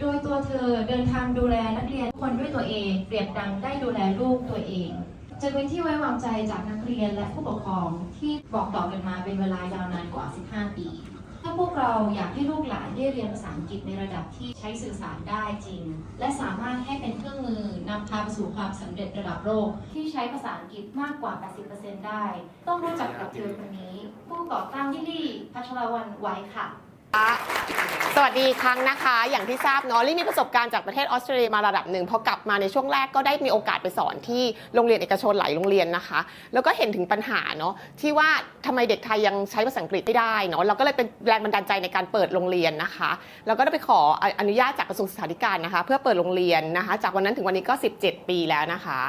โดยตัวเธอเดินทางดูแลนักเรียนคนด้วยตัวเองเปรียบดังได้ดูแลลูกตัวเอง จะเป็นที่ไว้วางใจจากนักเรียนและผู้ปกครองที่บอกต่อกันมาเป็นเวลายาวนานกว่า 15 ปี ถ้าพวกเราอยากให้ลูกหลานได้เรียนภาษาอังกฤษในระดับที่ใช้สื่อสารได้จริง และสามารถให้เป็นเครื่องมือนำพาไปสู่ความสำเร็จระดับโลกที่ใช้ภาษาอังกฤษมากกว่า 80%ได้ ต้องรู้จักกับเธอคนนี้ ผู้ก่อตั้งลิลลี่พัชรวันไว้ค่ะ สวัสดีครั้งนะคะ อย่างที่ทราบเนาะลี่มีประสบการณ์จากประเทศออสเตรเลียมาระดับหนึ่งพอกลับมาในช่วงแรกก็ได้มีโอกาสไปสอนที่โรงเรียนเอกชนหลายโรงเรียนนะคะ แล้วก็เห็นถึงปัญหาเนาะที่ว่าทำไมเด็กไทยยังใช้ภาษาอังกฤษไม่ได้เนาะเราก็เลยเป็นแรงบันดาลใจในการเปิดโรงเรียนนะคะเราก็ได้ไปขออนุญาตจากกระทรวงศึกษาธิการนะคะ เพื่อเปิดโรงเรียนนะคะ จากวันนั้นถึงวันนี้ก็ 17 ปีแล้วนะคะ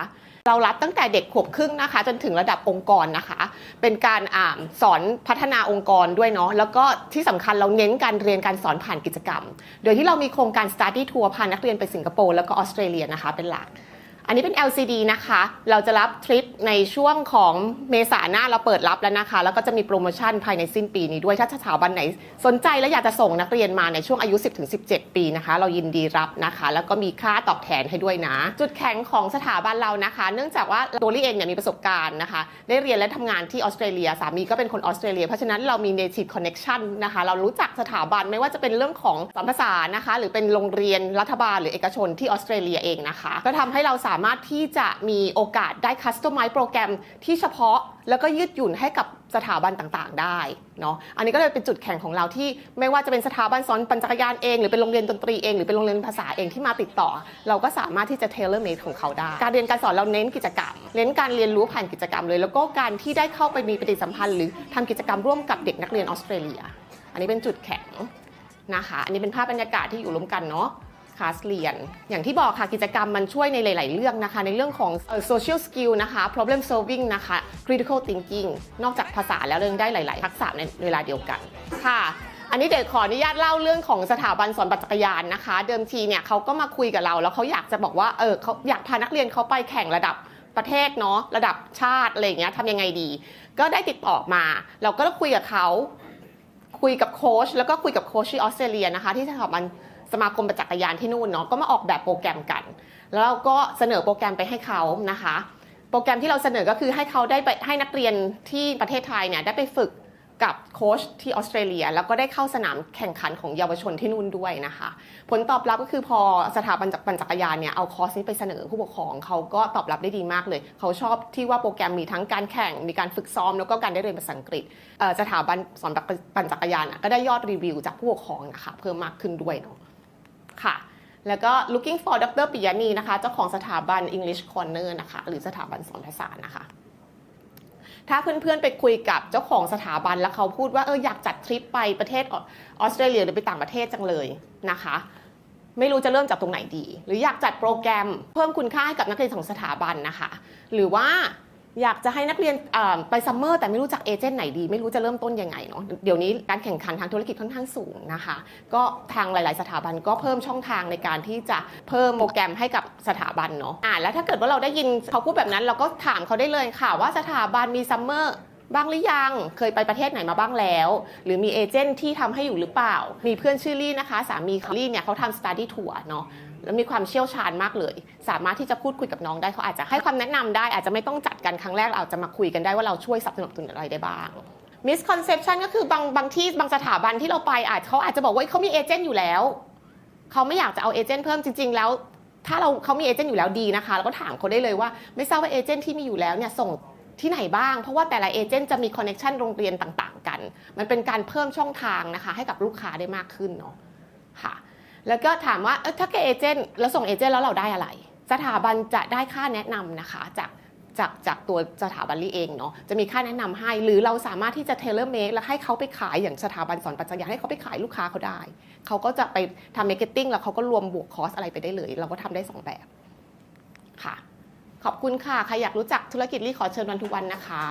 เรารับตั้งแต่เด็กขวบครึ่งนะคะ จนถึงระดับองค์กรนะคะ เป็นการอ่าสอนพัฒนาองค์กรด้วยเนาะแล้วก็ที่สำคัญเราเน้นการเรียนการสอนผ่านกิจกรรม โดยที่เรามีโครงการ study tour พานักเรียนไปสิงคโปร์แล้วก็ออสเตรเลียนะคะเป็นหลัก อันนี้เป็น LCD นะคะ เราจะรับทริปในช่วงของเมษาหน้าเราเปิดรับแล้วนะคะ แล้วก็จะมีโปรโมชั่นภายในสิ้นปีนี้ด้วย ถ้าสถาบันไหนสนใจและอยากจะส่งนักเรียนมาในช่วงอายุ 10-17 ปีนะคะ เรายินดีรับนะคะ แล้วก็มีค่าตอบแทนให้ด้วยนะ จุดแข็งของสถาบันเรานะคะ เนื่องจากว่าตัวลี่เองเนี่ยมีประสบการณ์นะคะ ได้เรียนและทำงานที่ออสเตรเลีย สามีก็เป็นคนออสเตรเลีย เพราะฉะนั้นเรามี native connection นะคะ เรารู้จักสถาบันไม่ว่าจะเป็นเรื่องของสอนภาษานะคะ หรือเป็นโรงเรียนรัฐบาลหรือเอกชนที่ออสเตรเลียเองนะคะ ก็ทำให้เราสาามารถที่จะมีโอกาสได้ customize โปรแกรมที่เฉพาะแล้วก็ยืดหยุ่นให้กับสถาบันต่างๆ ได้เนาะอันนี้ก็เลยเป็นจุดแข็งของเราที่ไม่ว่าจะเป็นสถาบันสอนปั่นจักรยานเองหรือเป็นโรงเรียนดนตรีเองหรือเป็นโรงเรียนภาษาเองที่มาติดต่อ เราก็สามารถที่จะ tailor made ของเขาได้ การเรียนการสอนเราเน้นกิจกรรม เน้นการเรียนรู้ผ่านกิจกรรมเลย แล้วก็การที่ได้เข้าไปมีปฏิสัมพันธ์ หรือทำกิจกรรมร่วมกับเด็กนักเรียนออสเตรเลีย อันนี้เป็นจุดแข็งนะคะ อันนี้เป็นภาพบรรยากาศที่อยู่ร่วมกันเนาะ คลาสเรียน อย่างที่บอกค่ะกิจกรรมมันช่วยในหลาย ๆ เรื่องนะคะ ในเรื่องของ social skill นะคะ problem solving นะคะ critical thinking นอกจากภาษาแล้วเรื่องได้หลาย ๆ ทักษะในเวลาเดียวกันค่ะอันนี้เดี๋ยวขออนุญาตเล่าเรื่องของสถาบันสอนปั่นจักรยานนะคะ เดิมทีเนี่ยเขาก็มาคุยกับเรา แล้วเขาอยากจะบอกว่าเออเขาอยากพานักเรียนเขาไปแข่งระดับประเทศเนาะระดับชาติอะไรอย่างเงี้ยทำยังไงดี ก็ได้ติดต่อมา เราก็คุยกับเขาคุยกับโค้ชแล้วก็คุยกับโค้ชที่ออสเตรเลียนะคะ ที่สถาบัน สมาคมประจักรยานที่นู่นเนาะก็มาออกแบบโปรแกรมกัน แล้วเราก็เสนอโปรแกรมไปให้เขานะคะ โปรแกรมที่เราเสนอก็คือให้เขาได้ไปให้นักเรียนที่ประเทศไทยเนี่ยได้ไปฝึกกับโค้ชที่ออสเตรเลีย แล้วก็ได้เข้าสนามแข่งขันของเยาวชนที่นู่นด้วยนะคะ ผลตอบรับก็คือพอสถาบันจักรปั่นจักรยานเนี่ยเอาคอร์สนี้ไปเสนอผู้ปกครองเขาก็ตอบรับได้ดีมากเลย เขาชอบที่ว่าโปรแกรมมีทั้งการแข่ง มีการฝึกซ้อม แล้วก็การได้เรียนภาษาอังกฤษสถาบันสอนปั่นจักรยานก็ได้ยอดรีวิวจากผู้ปกครองนะคะเพิ่มมากขึ้นด้วยเนาะ ค่ะ แล้วก็ looking for ดรปิยานีนะคะ เจ้าของสถาบัน English Corner นะคะ หรือสถาบันสอนภาษานะคะ ถ้าเพื่อนๆไปคุยกับเจ้าของสถาบันแล้วเขาพูดว่าเอออยากจัดทริปไปประเทศออสเตรเลียหรือไปต่างประเทศจังเลยนะคะไม่รู้จะเริ่มจากตรงไหนดี หรืออยากจัดโปรแกรมเพิ่มคุณค่าให้กับนักเรียนของสถาบันนะคะ หรือว่า อยากจะให้นักเรียนไปซัมเมอร์แต่ไม่รู้จักเอเจนต์ไหนดี ไม่รู้จะเริ่มต้นยังไงเนาะเดี๋ยวนี้การแข่งขันทางธุรกิจค่อนข้างสูงนะคะ ก็ทางหลาย ๆ สถาบันก็เพิ่มช่องทางในการที่จะเพิ่มโปรแกรมให้กับสถาบันเนาะอ่าแล้วถ้าเกิดว่าเราได้ยินเขาพูดแบบนั้น เราก็ถามเขาได้เลยค่ะว่าสถาบันมีซัมเมอร์บ้างหรือยัง เคยไปประเทศไหนมาบ้างแล้ว หรือมีเอเจนต์ที่ทำให้อยู่หรือเปล่า มีเพื่อนชื่อลี่นะคะ สามีของลี่เนี่ยเขาทำ study tour เนาะ แล้วมีความเชี่ยวชาญมากเลย สามารถที่จะพูดคุยกับน้องได้เขาอาจจะให้ความแนะนำได้ อาจจะไม่ต้องจัดกันครั้งแรกเราอาจจะมาคุยกันได้ว่าเราช่วยสนับสนุนอะไรได้บ้าง misconception ก็คือบางบางที่บางสถาบันที่เราไปอาจเขาอาจจะบอกว่าเขามีเอเจนต์อยู่แล้วเขาไม่อยากจะเอาเอเจนต์เพิ่มจริง ๆ แล้ว ถ้าเราเขามีเอเจนต์อยู่แล้วดีนะคะแล้วก็ถามเขาได้เลยว่า ไม่ทราบว่าเอเจนต์ที่มีอยู่แล้วเนี่ยส่งที่ไหนบ้าง เพราะว่าแต่ละเอเจนต์จะมีคอนเน็ชันโรงเรียนต่าง ๆ กัน มันเป็นการเพิ่มช่องทางนะคะ ให้กับลูกค้าได้มากขึ้นเนาะค่ะ แล้วก็ถามว่าเออถ้าแกเอเจนต์แล้วส่งเอเจนต์แล้วเราได้อะไร สถาบันจะได้ค่าแนะนำนะคะจากจากจากตัวสถาบันลี่เองเนาะจะมีค่าแนะนำให้ หรือเราสามารถที่จะเทเลเม e แล้วให้เขาไปขายอย่างสถาบันสอนปัจจัยให้เขาไปขายลูกค้าเขาได้ เขาก็จะไปทำมาร์เก็ตติ้งแล้วเขาก็รวมบวกคอสอะไรไปได้เลย เราก็ทำได้สองแบบค่ะ ขอบคุณค่ะ ใครอยากรู้จักธุรกิจลี่ขอเชิญวันทุกวันนะคะ